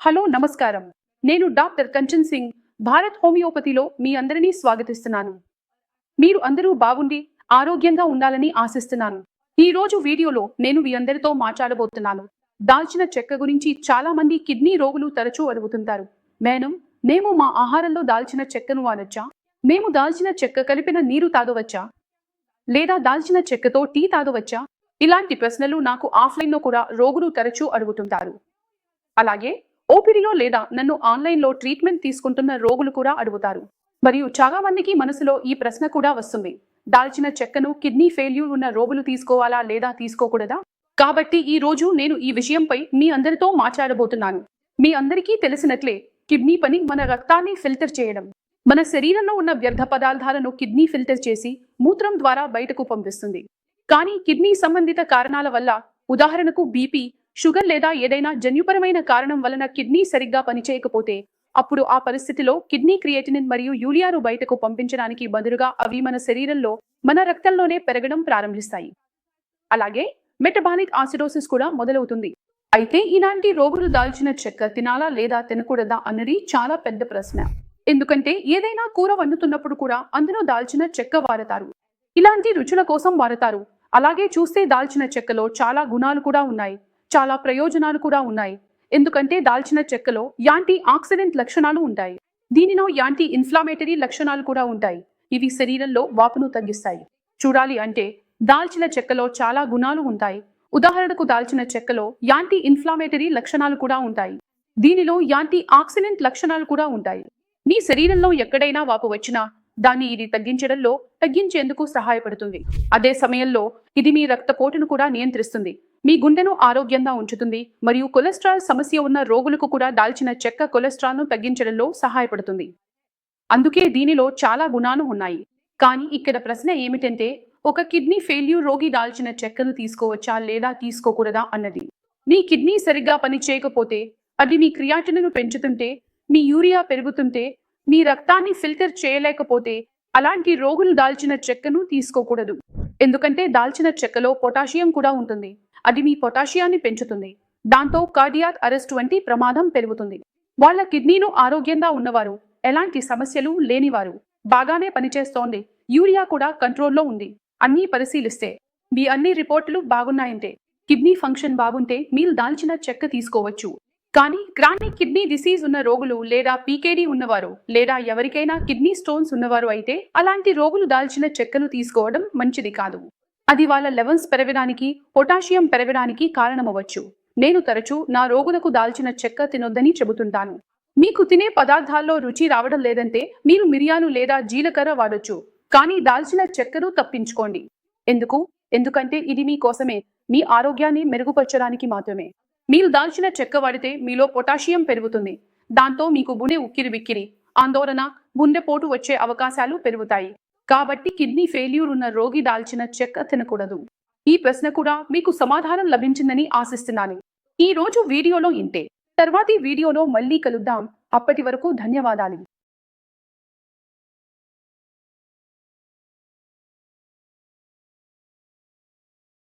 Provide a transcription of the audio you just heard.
Hello నమస్కారం. నేను doctor Kanchan Singh Bharat హోమియోపతిలో మీ అందరినీ స్వాగతిస్తున్నాను. మీరు అందరూ బాగుండి ఆరోగ్యంగా ఉండాలని ఆశిస్తున్నాను. ఈ రోజు వీడియోలో నేను మీ అందరితో మాట్లాడబోతున్నాను. దాల్చిన చెక్క గురించి చాలా మంది కిడ్నీ రోగులు తరచూ అడుగుతుంటారు. మేడం మేము మా ఆహారంలో దాల్చిన చెక్కను వాడొచ్చా? మేము దాల్చిన చెక్క కలిపిన నీరు తాగవచ్చా? లేదా దాల్చిన చెక్కతో టీ తాగవచ్చా? ఇలాంటి ప్రశ్నలు నాకు ఆఫ్లైన్లో కూడా రోగులు తరచూ అడుగుతుంటారు. అలాగే ఓపిడిలో లేదా నన్ను ఆన్లైన్లో ట్రీట్మెంట్ తీసుకుంటున్న రోగులు కూడా అడుగుతారు. మరియు చాలా మందికి మనసులో ఈ ప్రశ్న కూడా వస్తుంది. దాల్చిన చెక్కను కిడ్నీ ఫెయిల్యూర్ ఉన్న రోగులు తీసుకోవాలా లేదా తీసుకోకూడదా? కాబట్టి ఈ రోజు నేను ఈ విషయంపై మీ అందరితో మాట్లాడబోతున్నాను. మీ అందరికీ తెలిసినట్లే కిడ్నీ పని మన రక్తాన్ని ఫిల్టర్ చేయడం. మన శరీరంలో ఉన్న వ్యర్థ పదార్థాలను కిడ్నీ ఫిల్టర్ చేసి మూత్రం ద్వారా బయటకు పంపిస్తుంది. కానీ కిడ్నీ సంబంధిత కారణాల వల్ల ఉదాహరణకు బీపీ షుగర్ లేదా ఏదైనా జన్యుపరమైన కారణం వలన కిడ్నీ సరిగ్గా పనిచేయకపోతే అప్పుడు ఆ పరిస్థితిలో కిడ్నీ క్రియేటినిన్ మరియు యూరియాను బయటకు పంపించడానికి బదులుగా అవి మన శరీరంలో మన రక్తంలోనే పెరగడం ప్రారంభిస్తాయి. అలాగే మెటబాలిక్ ఆసిడోసిస్ కూడా మొదలవుతుంది. అయితే ఇలాంటి రోగులు దాల్చిన చెక్క తినాలా లేదా తినకూడదా అన్నది చాలా పెద్ద ప్రశ్న. ఎందుకంటే ఏదైనా కూర వండుతున్నప్పుడు కూడా అందులో దాల్చిన చెక్క వాడతారు. ఇలాంటి రుచుల కోసం వాడతారు. అలాగే చూస్తే దాల్చిన చెక్కలో చాలా గుణాలు కూడా ఉన్నాయి. చాలా ప్రయోజనాలు కూడా ఉన్నాయి. ఎందుకంటే దాల్చిన చెక్కలో యాంటీ ఆక్సిడెంట్ లక్షణాలు ఉంటాయి. దీనిలో యాంటీ ఇన్ఫ్లామేటరీ లక్షణాలు కూడా ఉంటాయి. ఇవి శరీరంలో వాపును తగ్గిస్తాయి. చూడాలి అంటే దాల్చిన చెక్కలో చాలా గుణాలు ఉంటాయి. ఉదాహరణకు దాల్చిన చెక్కలో యాంటీ ఇన్ఫ్లామేటరీ లక్షణాలు కూడా ఉంటాయి. దీనిలో యాంటీ ఆక్సిడెంట్ లక్షణాలు కూడా ఉంటాయి. మీ శరీరంలో ఎక్కడైనా వాపు వచ్చినా దాన్ని ఇది తగ్గించడంలో తగ్గించేందుకు సహాయపడుతుంది. అదే సమయంలో ఇది మీ రక్తపోటును కూడా నియంత్రిస్తుంది. మీ గుండెను ఆరోగ్యంగా ఉంచుతుంది. మరియు కొలెస్ట్రాల్ సమస్య ఉన్న రోగులకు కూడా దాల్చిన చెక్క కొలెస్ట్రాల్ను తగ్గించడంలో సహాయపడుతుంది. అందుకే దీనిలో చాలా గుణాలు ఉన్నాయి. కానీ ఇక్కడ ప్రశ్న ఏమిటంటే ఒక కిడ్నీ ఫెయిల్యూర్ రోగి దాల్చిన చెక్కను తీసుకోవచ్చా లేదా తీసుకోకూడదా అన్నది. మీ కిడ్నీ సరిగ్గా పని చేయకపోతే అది మీ క్రియాటిన్ను పెంచుతుంటే మీ యూరియా పెరుగుతుంటే మీ రక్తాన్ని ఫిల్టర్ చేయలేకపోతే అలాంటి రోగులు దాల్చిన చెక్కను తీసుకోకూడదు. ఎందుకంటే దాల్చిన చెక్కలో పొటాషియం కూడా ఉంటుంది. అది మీ పొటాషియాన్ని పెంచుతుంది. దాంతో కార్డియాక్ అరెస్ట్ వంటి ప్రమాదం పెరుగుతుంది. వాళ్ళ కిడ్నీను ఆరోగ్యంగా ఉన్నవారు ఎలాంటి సమస్యలు లేనివారు బాగానే పనిచేస్తోంది యూరియా కూడా కంట్రోల్లో ఉంది అన్నీ పరిశీలిస్తే. మీ అన్ని రిపోర్టులు బాగున్నాయంటే కిడ్నీ ఫంక్షన్ బాగుంటే మీరు దాల్చిన చెక్క తీసుకోవచ్చు. కానీ క్రానిక్ కిడ్నీ డిసీజ్ ఉన్న రోగులు లేదా పీకేడీ ఉన్నవారు లేదా ఎవరికైనా కిడ్నీ స్టోన్స్ ఉన్నవారు అయితే అలాంటి రోగులు దాల్చిన చెక్కను తీసుకోవడం మంచిది కాదు. అది వాళ్ళ లెవెల్స్ పెరగడానికి పొటాషియం పెరగడానికి కారణమవ్వచ్చు. నేను తరచూ నా రోగులకు దాల్చిన చెక్క తినొద్దని చెబుతుంటాను. మీకు తినే పదార్థాల్లో రుచి రావడం లేదంటే మీరు మిరియాలు లేదా జీలకర్ర వాడొచ్చు. కానీ దాల్చిన చెక్కను తప్పించుకోండి. ఎందుకు? ఎందుకంటే ఇది మీ కోసమే. మీ ఆరోగ్యాన్ని మెరుగుపరచడానికి మాత్రమే. మీరు దాల్చిన చెక్క వాడితే మీలో పొటాషియం పెరుగుతుంది. దాంతో మీకు గుండె ఉక్కిరి బిక్కిరి ఆందోళన గుండెపోటు వచ్చే అవకాశాలు పెరుగుతాయి. కాబట్టి కిడ్నీ ఫెయిల్యూర్ ఉన్న రోగి దాల్చిన చెక్క తినకూడదు. ఈ ప్రశ్న కూడా మీకు సమాధానం లభించిందని ఆశిస్తున్నాను. ఈ రోజు వీడియోలో ఇంతే. తర్వాతి వీడియోలో మళ్ళీ కలుద్దాం. అప్పటి వరకు ధన్యవాదాలు.